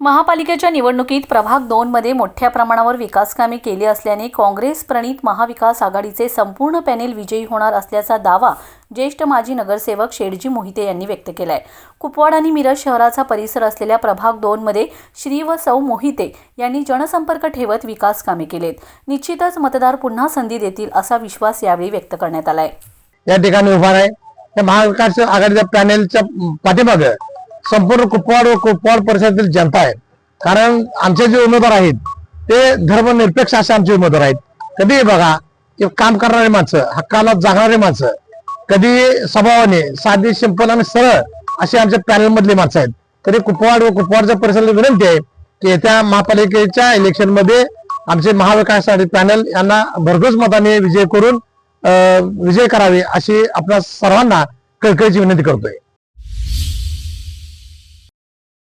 महापालिकेच्या निवडणुकीत प्रभाग दोन मध्ये मोठ्या प्रमाणावर विकासकामे केली असल्याने काँग्रेस प्रणित महाविकास आघाडीचे संपूर्ण पॅनेल विजयी होणार असल्याचा दावा ज्येष्ठ माजी नगरसेवक शेडजी मोहिते यांनी व्यक्त केलाय. कुपवाड आणि मिरज शहराचा परिसर असलेल्या प्रभाग दोन मध्ये श्री व सौ मोहिते यांनी जनसंपर्क ठेवत विकास कामे केलेत. निश्चितच मतदार पुन्हा संधी देतील असा विश्वास यावेळी व्यक्त करण्यात आलाय. या ठिकाणी उभा आहे महाविकास आघाडीच्या पॅनेलच्या पाठीमाग संपूर्ण कुपवाड व कुपवाड परिसरातील जनता आहे कारण आमचे जे उमेदवार आहेत ते धर्मनिरपेक्ष असे आमचे उमेदवार आहेत. कधी बघा की काम करणारी माणसं हक्काला जागणारी माणसं कधी स्वभावाने साधी सिंपल आणि सरळ असे आमच्या पॅनल मधली माणसं आहेत. तरी कुपवाड व कुपवाडच्या परिसराला विनंती आहे की येत्या महापालिकेच्या इलेक्शनमध्ये आमचे महाविकास आघाडी पॅनल यांना भरघोस मताने विजय करून विजय करावे अशी आपल्या सर्वांना कळकळीची विनंती करतोय.